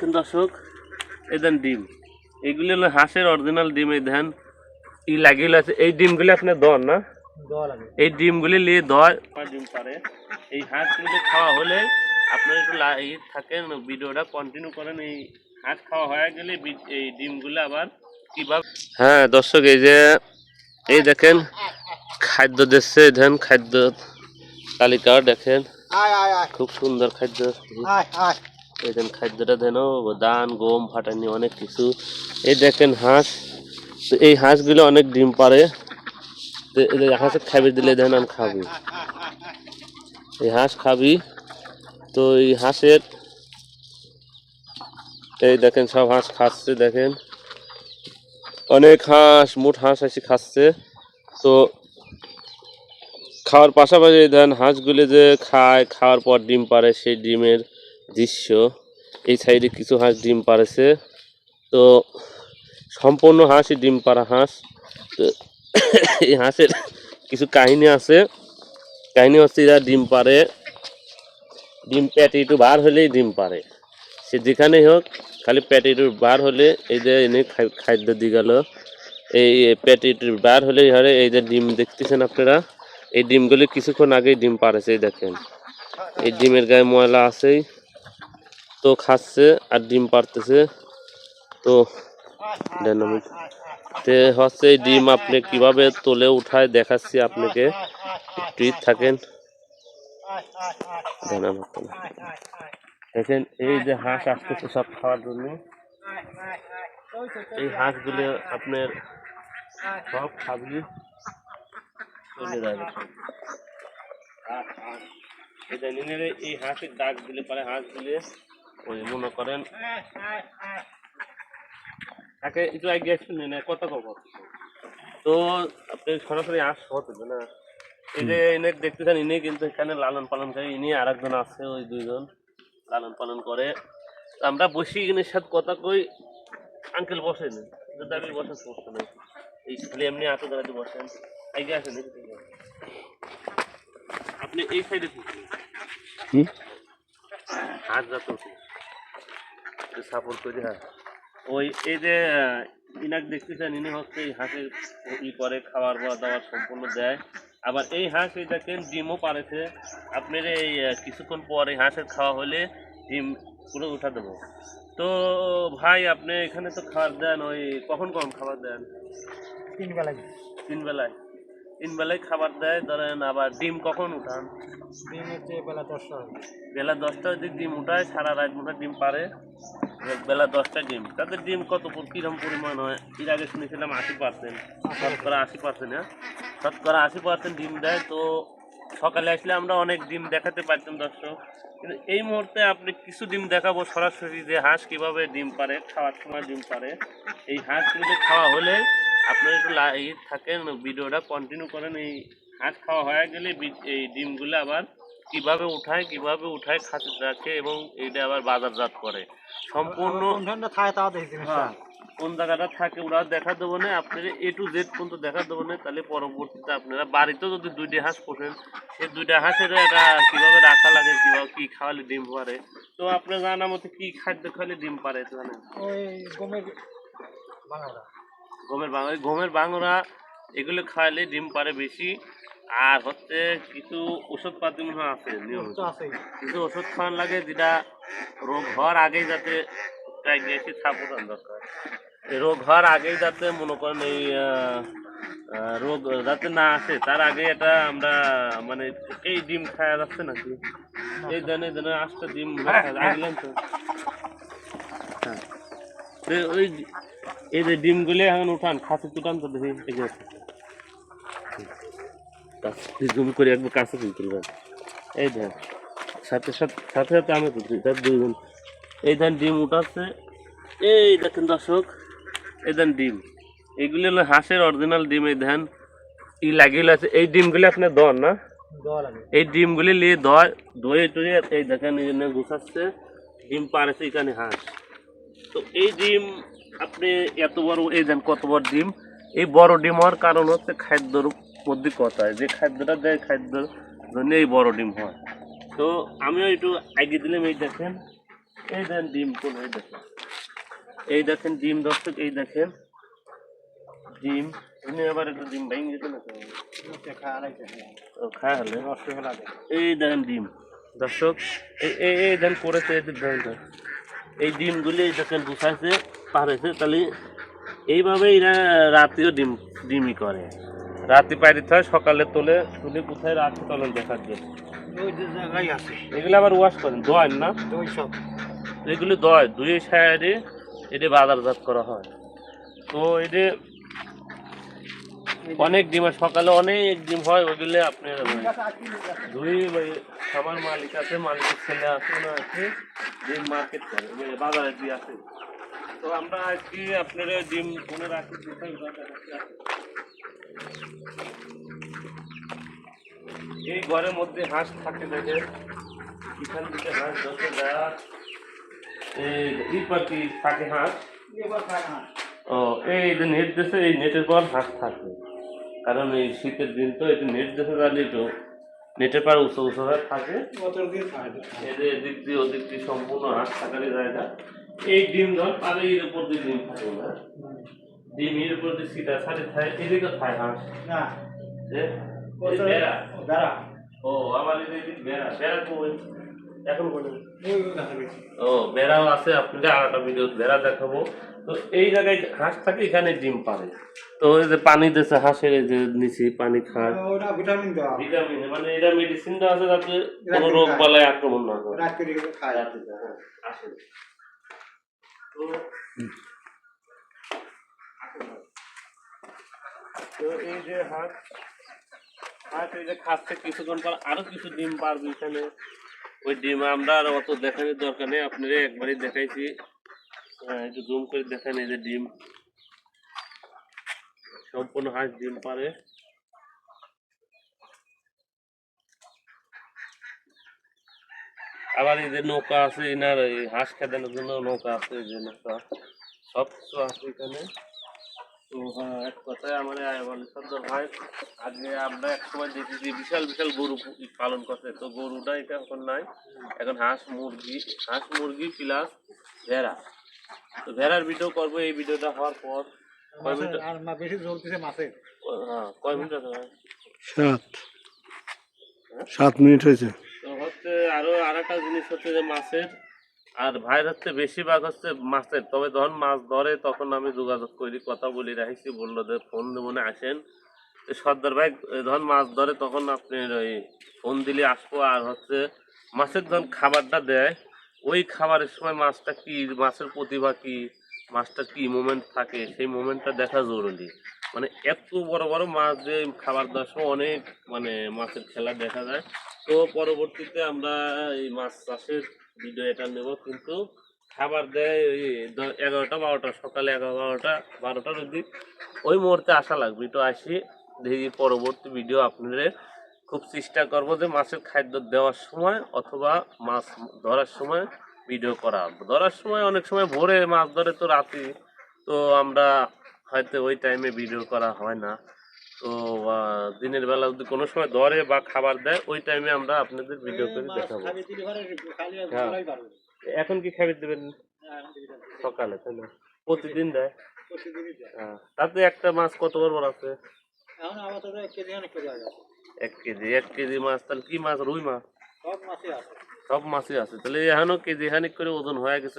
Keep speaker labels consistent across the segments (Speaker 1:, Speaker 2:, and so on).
Speaker 1: দেখেন দর্শক। এই দেন ডিম। এগুলি হলো হাঁসের অরিজিনাল ডিম এই দেন। ই লাগিয়ে আছে। এই ডিমগুলি আপনার দন না? এই ডিমগুলি নিয়ে দয় ডিম পারে। এই হাঁসগুলি খাওয়া হলে আপনার একটু লা- ই থাকেন ভিডিওটা কন্টিনিউ করেন। এই হাঁস খাওয়া হয়ে গেলে এই ডিমগুলো আবার কীভাবে হ্যাঁ দর্শক এই যে এই দেখেন খাদ্য দিচ্ছে দেখেন। খাদ্য তালিকা দেখেন খুব সুন্দর খাদ্য। দেখেন খাদ্যটা দেন ধান গম, ফাটানি, অনেক কিছু। এই দেখেন হাঁস। তো এই হাঁসগুলো অনেক ডিম পারে হাঁসের খাবি দিলে দেন, আমি খাবি। এই হাঁস খাবি। তো এই হাঁসের এই দেখেন, সব হাঁস খাচ্ছে, দেখেন। অনেক হাঁস, মোট হাঁস এসে খাচ্ছে। তো খাওয়ার পাশাপাশি দেখেন হাঁসগুলি যে খায়, খাওয়ার পর ডিম পারে সেই ডিমের দৃশ্য। এই সাইডে কিছু হাঁস, ডিম পারেছে তো সম্পূর্ণ হাঁসই ডিম পাড়া হাঁস। তো এই হাঁসের কিছু কাহিনী আছে। কাহিনী হচ্ছে এরা ডিম পারে ডিম প্যাটে একটু বার হলেই ডিম পারে সে যেখানেই হোক, খালি প্যাটে একটু বার হলে এই যে এনে খাদ্য দিয়ে গেল। এই প্যাটে একটু বার হলেই হারে এই যে ডিম দেখতেছেন আপনারা? এই ডিমগুলি কিছুক্ষণ আগেই ডিম পারেছে দেখেন। এই ডিমের গায়ে ময়লা আছেই। তো খাচ্ছে আর ডিম পারতেছে তো তে হচ্ছে এই ডিম আপনি কীভাবে তোলে উঠায় দেখাচ্ছি আপনাকে। একটু থাকেন। দেখেন এই যে হাঁস আসতেছে সব খাওয়ার জন্য। এই হাঁসগুলো আপনার সব খাবি। চলে যাবে এই হাঁসের ডাক দিলে পারে হাঁস দিলে ওই মনে করেন তাকে একটু আগে শুনে না কত কত তো আপনি সরাসরি হাঁস হতে না। এই যে ইনে দেখতেছেন ইনি কিন্তু এখানে লালন পালন করে ইনি আর একজন আছে ওই দুইজন লালন পালন করে। আমরা বসি ইনের সাথে কথা কই আঙ্কেল বসেন যদি আমি বসেন সমস্যা নেই। এই খালি এমনি আটো দাঁড়াতে বসেন। আগে আসেন আপনি এই সাইডে হাত যাতে সাপোর্ট করে হ্যাঁ। ওই এই যে ইনাক দেখতেছেন ইনি হচ্ছে এই হাঁসের ই করে খাবার বা দাবার সম্পূর্ণ দেয়। আবার এই হাঁস এই দেখেন ডিমও পারেছে আপনার এই কিছুক্ষণ পর এই হাঁসের খাওয়া হলে ডিম পুরো উঠা দেবো। তো ভাই আপনি এখানে তো খাবার দেন ওই কখন কখন খাবার দেন?
Speaker 2: তিন বেলা
Speaker 1: তিন বেলায় তিন বেলায় খাবার দেয় ধরেন আবার ডিম কখন উঠান?
Speaker 2: ডিম হচ্ছে বেলা দশটা
Speaker 1: বেলা দশটার দিক ডিম উঠায় সারা রাত মোটা ডিম পারে বেলা দশটা ডিম তাদের ডিম কত কিরম পরিমাণ হয়? এর আগে শুনেছিলাম আশি পার্সেন্ট শতকরা আশি পার্সেন্ট হ্যাঁ? শতকরা আশি পার্সেন্ট ডিম দেয়। তো সকালে আসলে আমরা অনেক ডিম দেখাতে পারতাম দর্শক। কিন্তু এই মুহূর্তে আপনি কিছু ডিম দেখাবো সরাসরি যে হাঁস কীভাবে ডিম পারে, খাওয়ার সময় ডিম পারে। এই হাঁসগুলো খাওয়া হলে আপনার একটু লা- ই থাকেন, ভিডিওটা কন্টিনিউ করেন। এই হাঁস খাওয়া হয়ে গেলে এই ডিমগুলো আবার কীভাবে উঠায় কীভাবে উঠায় খাতে রাখে এবং এটা আবার বাজারজাত করে। সম্পূর্ণ
Speaker 2: কোন
Speaker 1: হ্যাঁ, কোন জায়গাটা থাকে ওরা দেখা দেবো না আপনারা এ টু জেড পর্যন্ত দেখা দেবো না তাহলে পরবর্তীতে আপনারা বাড়িতেও যদি দুইটা হাঁস পোষেন সেই দুইটা হাঁসের এটা কীভাবে রাখা লাগে কীভাবে কি খাওয়ালে ডিম পারে। তো আপনার জানা মতো কি খাদ্য খাওয়ালে ডিম পারে জানেন
Speaker 2: গমের
Speaker 1: গমের গমের বাংরা এগুলো খাওয়ালে ডিম পারে বেশি। আর হচ্ছে কিছু ওষুধপাতি মনে হয় আছে
Speaker 2: তো
Speaker 1: কিছু ওষুধ খাওয়ান লাগে যেটা রোগ হওয়ার আগেই যাতে প্রেগনেন্সি সাপোর্ট দরকার। রোগ হওয়ার আগেই যাতে মনে করেন এই রোগ যাতে না আসে তার আগে এটা আমরা মানে এই ডিম খাওয়া যাচ্ছে নাকি? এই জন্য এই জন্য আসতে ডিম আগলেন তো। হ্যাঁ। ওই এই যে ডিমগুলি এখন উঠান খাসি তুটান তো দেখি এই যে জুম করে একবার কাছে তুলবেন এই দেখ সাথে সাথে সাথে সাথে আমি তুলছি তার দুইজন এই ধান ডিম উঠাচ্ছে। এই দেখেন দর্শক এই ধান ডিম। এগুলি হলো হাঁসের অরিজিনাল ডিম এই ধান ই লাগিয়ে আছে এই ডিমগুলি আপনার দন না? এই ডিমগুলি নিয়ে দয় দয়ে টয়ে এই দেখেন গুছাচ্ছে। ডিম পারেছে এখানে হাঁস। তো এই ডিম আপনি এত বড় এই দেন কত বড় ডিম? এই বড় ডিম হওয়ার কারণ হচ্ছে খাদ্যর মধ্যে কথায় যে খাদ্যটা দেয় খাদ্য জন্য এই বড় ডিম হয়। তো আমিও একটু আগে দিলাম, এই দেখেন এই দেখেন ডিম কোন এই দেখেন। এই দেখেন ডিম, দর্শক, এই দেখেন ডিম। আবার একটু ডিম ভেঙে যেত না খায় হলে। এই দেখেন ডিম। দর্শক, এই এই করেছে, এই তো। এই ডিমগুলি দেখেন, গুছাইছে পারেছে তাহলে এইভাবে এরা রাতেও ডিম, ডিমই করে। রাতে পাইতে হয় সকালে তোলে তুলে কোথায় রাখে তখন দেখার জন্য। এগুলো আবার ওয়াশ করেন দোয়ান না? এগুলো দয় দুই সাইডে এটা বাজারজাত করা হয়। তো এটা অনেক ডিম সকালে অনেক ডিম হয় ওইগুলো আপনার দুই খামার মালিক আছে মালিকের ছেলে আছে না আছে ডিম মার্কেট করে বাজারে দিয়ে আছে তো আমরা আজকে আপনারা ডিম কোনে রাখি কোথায়। এই ঘরের মধ্যে হাঁস থাকতে থাকে। এখান থেকে হাঁস দেয়া এই থাকে হাঁস। ও, এই যে নেট দেশে এই নেটের পর হাঁস থাকে। কারণ এই শীতের দিন তো একটু নেট দেশে জানি তো নেটের পর উঁচু উঁচু থাকে। এদের এদিক দিয়ে ওদিক দিয়ে সম্পূর্ণ হাঁস থাকারই জায়গা। এই ডিম ধর পারে এর উপর দিয়ে ডিম থাকে। না ডিম এর উপর থাকে এদিকে খায় হাঁস
Speaker 2: না।
Speaker 1: বেড়া।
Speaker 2: বেড়া।
Speaker 1: ও আবার এদিকে বেড়া বেড়া কই এখন কোনে
Speaker 2: ওই গাছে বেশি
Speaker 1: ও বেড়াও আছে আপনাকে আর একটা ভিডিও বেড়া দেখাবো। তো এই জায়গায় হাঁস থাকে এখানে ডিম পারে তো এই যে পানি দিচ্ছে হাঁসের এই যে নিচে পানি খায়।
Speaker 2: ভিটামিন
Speaker 1: ভিটামিন মানে এটা মেডিসিন দেওয়া আছে যাতে কোনো রোগ। বালায় আক্রমণ না করে। হ্যাঁ, আসলে। তো তো এই যে হাঁস হাঁস এই যে খাচ্ছে আরও কিছু ডিম ওই ডিম আমরা আর অত দরকার নেই একবারই হ্যাঁ, করে দেখেন এই যে ডিম। সম্পূর্ণ হাঁস ডিম পারে। আবার এই যে নৌকা আছে এনার এই হাঁস খেদানোর জন্য নৌকা আছে যে নৌকা। সব কিছু আছে এখানে। তো হ্যাঁ এক কথায় আমার আয়বন সর্দার ভাই আগে আমরা এক সময় দেখেছি বিশাল বিশাল গরু পালন করতে তো গরুটা এটা এখন নাই এখন হাঁস মুরগি হাঁস মুরগি প্লাস ভেড়া। তো ভেড়ার ভিডিও করব এই ভিডিওটা হওয়ার পর কয় মিনিট
Speaker 2: বেশি জ্বলতেছে মাছের।
Speaker 1: হ্যাঁ কয় মিনিট আছে
Speaker 3: সাত। সাত মিনিট হয়েছে।
Speaker 1: তো হচ্ছে আরও আর একটা জিনিস হচ্ছে যে মাছের আর ভাইয়ের হচ্ছে বেশিরভাগ হচ্ছে মাছের। তবে যখন মাছ ধরে, তখন আমি যোগাযোগ করি, কথা বলি রাখছি বলল যে ফোন মনে আসেন। সর্দার ভাই যখন মাছ ধরে, তখন আপনি ওই ফোন দিলে আসব, আর হচ্ছে মাছের যখন খাবারটা দেয়, ওই খাবারের সময় মাছটা কি, মাছের প্রতিভা কি মাছটার কি মোমেন্ট থাকে, সেই মোমেন্টটা দেখা জরুরি। মানে এত বড় বড় মাছ দিয়ে খাবার দেওয়ার সময় অনেক মানে মাছের খেলা দেখা যায়। তো পরবর্তীতে আমরা এই মাছ চাষের ভিডিও এটা নেব কিন্তু খাবার দেয় ওই এগারোটা, বারোটা, সকালে এগারো, বারোটা, বারোটার দিক ওই মুহূর্তে আসা লাগবে তো আসি, দেখি পরবর্তী ভিডিও আপনাদের খুব চেষ্টা করব যে মাছের খাদ্য দেওয়ার সময় অথবা মাছ ধরার সময় ভিডিও করা। ধরার সময় অনেক সময় ভোরে মাছ ধরে তো রাতে তো আমরা হয়তো ওই টাইমে ভিডিও করা হয় না। তো দিনের বেলা যদি কোনো সময় ধরে বা খাবার দেয় ওই টাইমে আমরা আপনাদের ভিডিও করে দেখাবো। হ্যাঁ। এখন কি খাবার দেবেন?
Speaker 2: হ্যাঁ।
Speaker 1: সকালে তাই না? প্রতিদিন দেয়? হ্যাঁ। তাতে একটা মাছ কত বড় আছে?
Speaker 2: এক কেজি
Speaker 1: এক কেজি মাছ তাহলে কি মাছ? রুই মাছ?
Speaker 2: সব মাছই আছে।
Speaker 1: তাহলে এখনও কেজি খানিক করে ওজন হয়ে গেছে।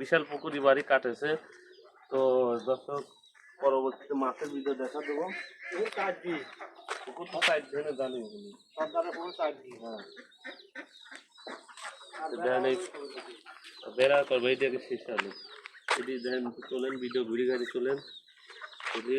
Speaker 1: বিশাল পুকুরি বাড়ি কাটেছে। তো দর্শক পরবর্তীতে মাছের ভিডিও দেখা দেবো। পুকুর তো সাইড ধরে জানি।
Speaker 2: পুরো দিই
Speaker 1: হ্যাঁ। এই বেড়া করব এইটাকে শেষ আলু দেখেন চলেন ভিডিও ঘুরি গাড়ি চলেন। যদি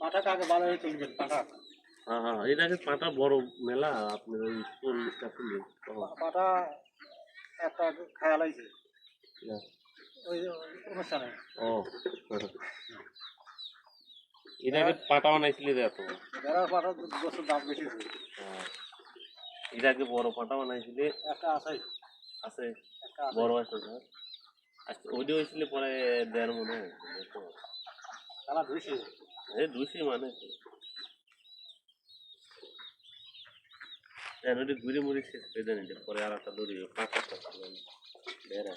Speaker 2: পাঠাটা আগে ভালো হয়ে তুলবেন পাঠা।
Speaker 1: হ্যাঁ হ্যাঁ এটাকে পাটা বড় মেলা আপনার ওই চল্লিশটা
Speaker 2: পাঠা একটা খেয়াল হয়েছে
Speaker 1: হ্যাঁ।
Speaker 2: ওই অনুষ্ঠানে।
Speaker 1: ও এটাকে পাটা বানাইছিলি রে এত?
Speaker 2: বেড়া পাঠা বছর দাম বেশি
Speaker 1: হ্যাঁ। এটাকে বড় পাটা বানাইছিলি?
Speaker 2: একটা
Speaker 1: আছে।
Speaker 2: আছে?
Speaker 1: বড় আছে স্যার আচ্ছা ওইটা হয়েছিল পরে দেড় মনে হয়।
Speaker 2: খেলা
Speaker 1: দুশি মানে কি এনে ঘুরে মুড়ি শেষ করে দেন পরে আর একটা দড়ি পাঁচ বেড়া